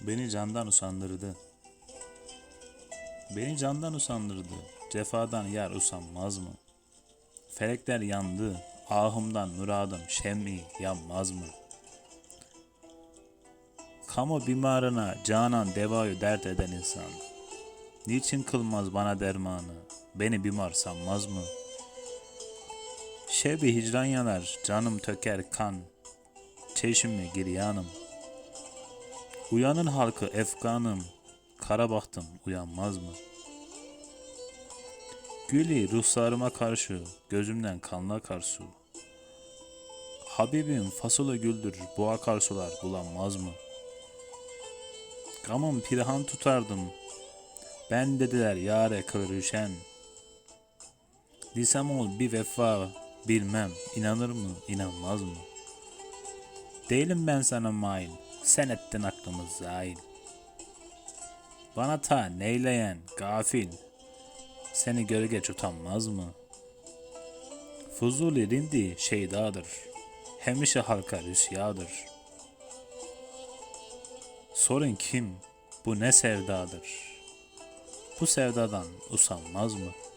beni candan usandırdı. Beni candan usandırdı. Cefadan yar usanmaz mı? Felekler yandı. Ahımdan muradım şem'i yanmaz mı? Kamu bimarına canan devayı dert eden insan. Niçin kılmaz bana dermanı? Beni bimar sanmaz mı? Şebi hicran yanar, canım töker kan. Çeşimi giryanım. Uyanın halkı efkanım, kara bahtım uyanmaz mı? Gülü ruhsarıma karşı, gözümden kanla akar su. Habibim fasılı güldür, bu akarsular bulanmaz mı? Gamım pirhan tutardım, ben dediler yare kırışen. Lisem ol bir vefa, bilmem, inanır mı, inanmaz mı? Değilim ben sana mail, sen ettin aklımı zail. Bana ta neyleyen gafil, seni gölge utanmaz mı? Fuzuli rindi şeydadır, hemişe halka rüsyadır. Sorun kim, bu ne sevdadır? Bu sevdadan usanmaz mı?''